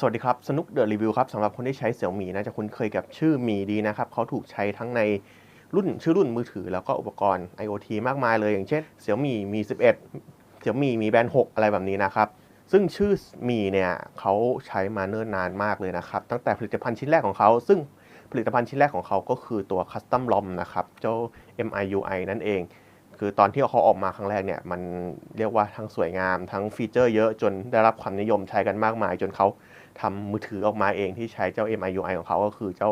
สวัสดีครับ สนุกเดอะรีวิวครับสำหรับคนที่ใช้เสี่ยวมี่น่าจะคุ้นเคยกับชื่อมีดีนะครับ เขาถูกใช้ทั้งในรุ่นชื่อรุ่นมือถือ แล้วก็อุปกรณ์ IoT มากมายเลย อย่างเช่นเสี่ยวมี่มี11เสี่ยวมี่มีแบรนด์6อะไรแบบนี้นะครับซึ่งชื่อมีเนี่ยเขาใช้มาเนิ่นนานมากเลยนะครับ ตั้งแต่ผลิตภัณฑ์ชิ้นแรกของเขา ซึ่งผลิตภัณฑ์ชิ้นแรกของเขาก็คือตัว Custom ROM นะครับเจ้า MIUI นั่นเอง คือตอนที่เขาออกมาครั้งแรกเนี่ยมันเรียกว่าทั้งสวยงามทั้งฟีเจอร์เยอะจนได้รับความนิยมใช้กันมากมาย จนเขา ทำมือถือออกมาเองที่ใช้เจ้า MIUI ของเขาก็คือเจ้า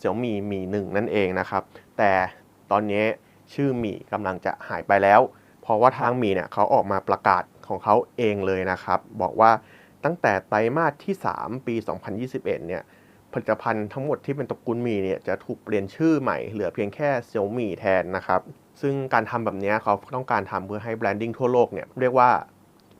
Xiaomi Mi 1 นั่นเองนะครับ แต่ตอนนี้ชื่อมีกำลังจะหายไปแล้ว เพราะว่าทางมีเนี่ยเขาออกมาประกาศของเขาเองเลยนะครับ บอกว่าตั้งแต่ไตรมาสที่ 3 ปี 2021 เนี่ยผลิตภัณฑ์ทั้งหมดที่เป็นตระกูลมีเนี่ยจะถูกเปลี่ยนชื่อใหม่เหลือเพียงแค่ Xiaomi แทนนะครับ ซึ่งการทำแบบนี้เขาต้องการทำเพื่อให้แบรนดิ้งทั่วโลกเนี่ยเรียกว่า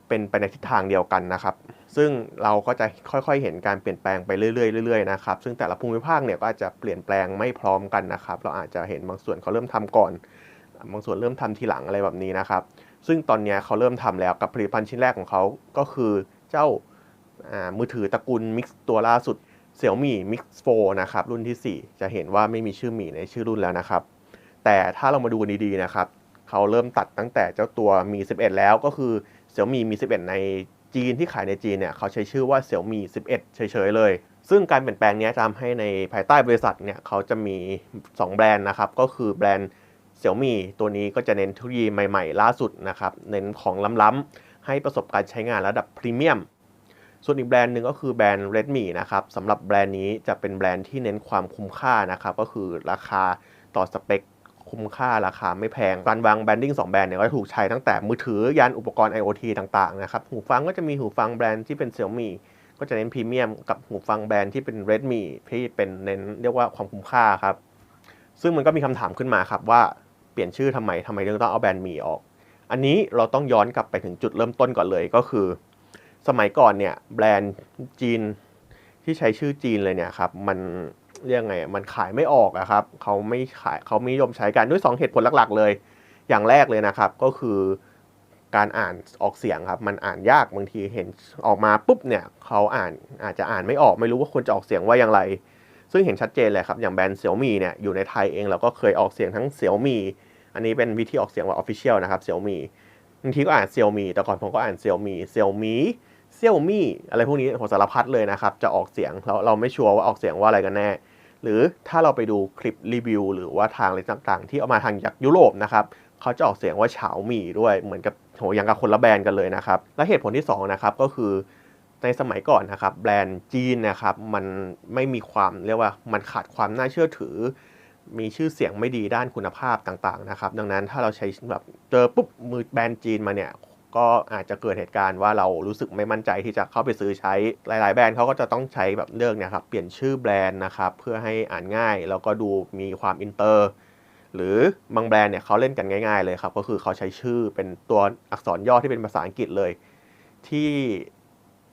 เป็นไปในทิศทางเดียวกันนะครับ ซึ่งเราก็จะค่อยๆ เห็นการเปลี่ยนแปลงไปเรื่อยๆเรื่อยๆนะครับซึ่งแต่ละภูมิภาคเนี่ยก็อาจจะเปลี่ยนแปลงไม่พร้อมกันนะครับ เราอาจจะเห็นบางส่วนเขาเริ่มทำก่อน บางส่วนเริ่มทำทีหลังอะไรแบบนี้นะครับ ซึ่งตอนนี้เขาเริ่มทำแล้วกับผลิตภัณฑ์ชิ้นแรกของเขาก็คือเจ้ามือถือตระกูล Mix ตัวล่าสุด Xiaomi Mix 4 นะครับ รุ่นที่ 4 จะเห็นว่าไม่มีชื่อมีในชื่อรุ่นแล้วนะครับ แต่ถ้าเรามาดูดีๆนะครับเขาเริ่มตัดตั้งแต่เจ้าตัวมี 11 แล้วก็คือ Xiaomi Mi 11 ใน จีนที่ขายในจีนเนี่ยเขาใช้ชื่อว่า Xiaomi 11 เฉยๆเลย ซึ่งการเปลี่ยนแปลงนี้จะทำให้ในภายใต้บริษัทเนี่ยเขาจะมี 2 แบรนด์นะครับ ก็คือแบรนด์ Xiaomi ตัวนี้ก็จะเน้นเทคโนโลยีใหม่ๆ ล่าสุดนะครับ เน้นของล้ำๆให้ประสบการณ์ใช้งานระดับพรีเมียม ส่วนอีกแบรนด์หนึ่งก็คือแบรนด์ Redmi นะครับสำหรับแบรนด์นี้จะเป็นแบรนด์ที่เน้นความคุ้มค่านะครับ ก็คือราคาต่อสเปค คุ้มค่าราคาไม่แพง การวางแบรนดิ้ง2แบรนด์เนี่ยก็ถูกใช้ตั้งแต่มือถือยันอุปกรณ์ IoT ต่างๆนะครับหูฟังก็จะมีหูฟังแบรนด์ที่เป็น Xiaomi ก็จะเน้นพรีเมียมกับหูฟังแบรนด์ที่เป็น Redmi ที่เป็นเน้นเรียกว่าความคุ้มค่าครับ ซึ่งมันก็มีคำถามขึ้นมาครับว่าเปลี่ยนชื่อทำไมทำไมต้องเอาแบรนด์มีออก อันนี้เราต้องย้อนกลับไปถึงจุดเริ่มต้นก่อนเลยก็คือ สมัยก่อนเนี่ยแบรนด์จีนที่ใช้ชื่อจีนเลยเนี่ยครับมัน เรียกไงมันขายไม่ออกอะครับเขาไม่ขายเขาไม่ยอมใช้กันด้วย 2 เหตุผลหลักๆ เลย อย่างแรกเลยนะครับ ก็คือการอ่านออกเสียงครับ มันอ่านยากบางทีเห็นออกมาปุ๊บเนี่ยเขาอ่านอาจจะอ่านไม่ออกไม่รู้ว่าควรจะออกเสียงว่าอย่างไร ซึ่งเห็นชัดเจนเลยครับ อย่างแบรนด์เซี่ยมี่เนี่ยอยู่ในไทยเองเราก็เคยออกเสียงทั้งเซี่ยมี่อันนี้เป็นวิธีออกเสียงว่าออฟฟิเชียลนะครับเซี่ยมี่บางทีก็อ่านเซี่ยมี่แต่ก่อนผมก็อ่านเซี่ยมี่เซี่ยมี่ เซี่ยวมี่อะไรพวกนี้ผมสารพัดเลยนะครับ จะออกเสียงเราเราไม่ชัวร์ว่าออกเสียงว่าอะไรกันแน่ หรือถ้าเราไปดูคลิปรีวิวหรือว่าทางอะไรต่างๆ ที่เอามาทางจากยุโรปนะครับเขาจะออกเสียงว่าเฉาหมี่ด้วยเหมือนกับโหยังกับคนละแบรนด์กันเลยนะครับ และเหตุผลที่ 2 นะครับก็คือในสมัยก่อนนะครับ แบรนด์จีนนะครับมันไม่มีความเรียกว่ามันขาดความน่าเชื่อถือ มีชื่อเสียงไม่ดีด้านคุณภาพต่างๆนะครับ ดังนั้นถ้าเราใช้แบบเจอปุ๊บมือแบรนด์จีนมาเนี่ย ก็อาจจะเกิดเหตุการณ์ว่าเรารู้สึกไม่มั่นใจที่จะเข้าไปซื้อใช้หลาย ๆ แบรนด์เขาก็จะต้องใช้แบบเลือกเนี่ยครับเปลี่ยนชื่อแบรนด์นะครับเพื่อให้อ่านง่าย แล้วก็ดูมีความอินเตอร์หรือบางแบรนด์เนี่ยเขาเล่นกันง่าย ๆ เลยครับก็คือเขาใช้ชื่อเป็นตัวอักษรย่อที่เป็นภาษาอังกฤษเลย ที่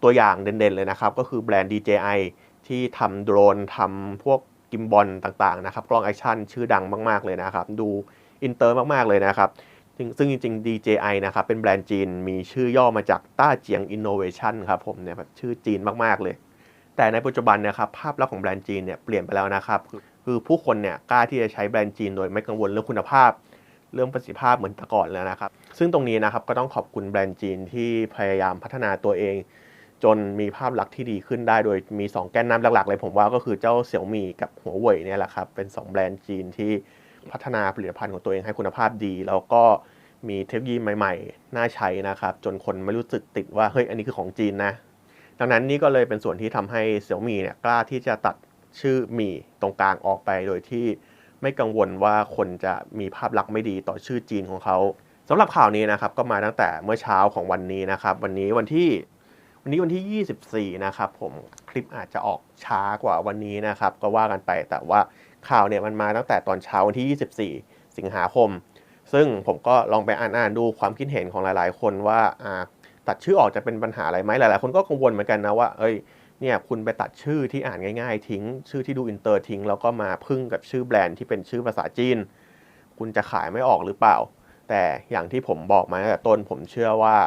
ตัวอย่างเด่น ๆ เลยนะครับ ก็คือแบรนด์ DJI ที่ทำโดรนทำพวกกิมบอลต่าง ๆ นะครับ กล้องแอคชั่นชื่อดังมาก ๆ เลยนะครับ ดูอินเตอร์มาก ๆ เลยนะครับ ซึ่งจริงๆ DJI นะครับเป็นแบรนด์จีนมีชื่อย่อมาจากต้าเจียงอินโนเวชันครับผมเนี่ยแบบชื่อจีนมากๆเลย แต่ในปัจจุบันนะครับภาพลักษณ์ของแบรนด์จีนเนี่ยเปลี่ยนไปแล้วนะครับ คือผู้คนเนี่ยกล้าที่จะใช้แบรนด์จีนโดยไม่กังวลเรื่องคุณภาพ เรื่องประสิทธิภาพเหมือนแต่ก่อนแล้วนะครับ ซึ่งตรงนี้นะครับก็ต้องขอบคุณแบรนด์จีนที่พยายามพัฒนาตัวเอง จนมีภาพลักษณ์ที่ดีขึ้นได้โดยมี 2 แกนนำหลักๆเลยผมว่าก็คือเจ้าเสี่ยวมี่กับหัวเว่ยเนี่ยแหละครับเป็น 2 แบรนด์จีนที่ พัฒนาผลิตภัณฑ์ของตัวเองให้คุณภาพดี แล้วก็มีเทคโนโลยีใหม่ ๆ น่าใช้นะครับ จนคนไม่รู้สึกติดว่าเฮ้ยอันนี้คือของจีนนะ ดังนั้นนี่ก็เลยเป็นส่วนที่ทำให้เสี่ยวมี่เนี่ยกล้าที่จะตัดชื่อมีตรงกลางออกไปโดยที่ไม่กังวลว่าคนจะมีภาพลักษณ์ไม่ดีต่อชื่อจีนของเขาสำหรับข่าวนี้นะครับก็มาตั้งแต่เมื่อเช้าของวันนี้นะครับ วันนี้วันที่วันนี้วันที่ 24 นะครับผมคลิปอาจจะออกช้ากว่าวันนี้นะครับ ก็ว่ากันไปแต่ว่า ข่าวเนี่ยมันมาตั้งแต่ตอนเช้าวันที่ 24 สิงหาคม ซึ่งผมก็ลองไปอ่านอ่านดูความคิดเห็นของหลาย ๆ คนว่าตัดชื่อออกจะเป็นปัญหาอะไรไหมหลาย ๆ คนก็กังวลเหมือนกันนะว่า เอ้ย เนี่ยคุณไปตัดชื่อที่อ่านง่าย ๆ ทิ้ง ชื่อที่ดูอินเตอร์ทิ้ง แล้วก็มาพึ่งกับชื่อแบรนด์ที่เป็นชื่อภาษาจีน คุณจะขายไม่ออกหรือเปล่า แต่อย่างที่ผมบอกมาตั้งแต่ต้นผมเชื่อว่า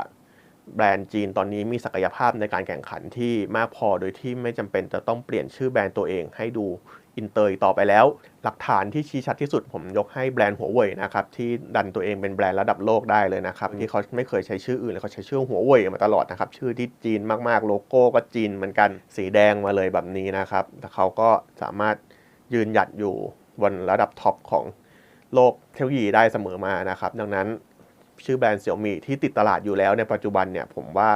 แบรนด์จีนตอนนี้มีศักยภาพในการแข่งขันที่มากพอโดยที่ไม่จำเป็นจะต้องเปลี่ยนชื่อแบรนด์ตัวเองให้ดู อินเตอร์ต่อไปแล้ว หลักฐานที่ชี้ชัดที่สุดผมยกให้แบรนด์หัวเว่ยนะครับที่ดันตัวเองเป็นแบรนด์ระดับโลกได้เลยนะครับที่เขาไม่เคยใช้ชื่ออื่นเลยเขาใช้ชื่อหัวเว่ยมาตลอดนะครับชื่อที่จีนมากๆ โลโก้ก็จีนเหมือนกันสีแดงมาเลยแบบนี้นะครับแต่เขาก็สามารถยืนหยัดอยู่บนระดับท็อปของโลกเทคโนโลยีได้เสมอมานะครับดังนั้นชื่อแบรนด์เสี่ยวมี่ที่ติดตลาดอยู่แล้วในปัจจุบันเนี่ยผมว่า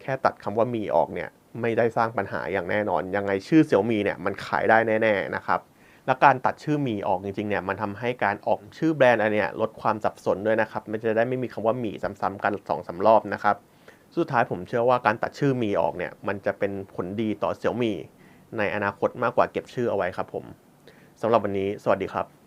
แค่ตัดคำว่ามีออกเนี่ย ไม่ได้สร้างปัญหาอย่างแน่นอน ยังไงชื่อเสี่ยวมีเนี่ยมันขายได้แน่ ๆ นะครับ และการตัดชื่อมีออกจริงๆเนี่ยมันทำให้การออกชื่อแบรนด์อันเนี้ยลดความสับสนด้วยนะครับ มันจะได้ไม่มีคำว่ามีซ้ำๆกันสองสารอบนะครับ สุดท้ายผมเชื่อว่าการตัดชื่อมีออกเนี่ยมันจะเป็นผลดีต่อเสี่ยวมีในอนาคตมากกว่าเก็บชื่อเอาไว้ครับผมสำหรับวันนี้ สวัสดีครับ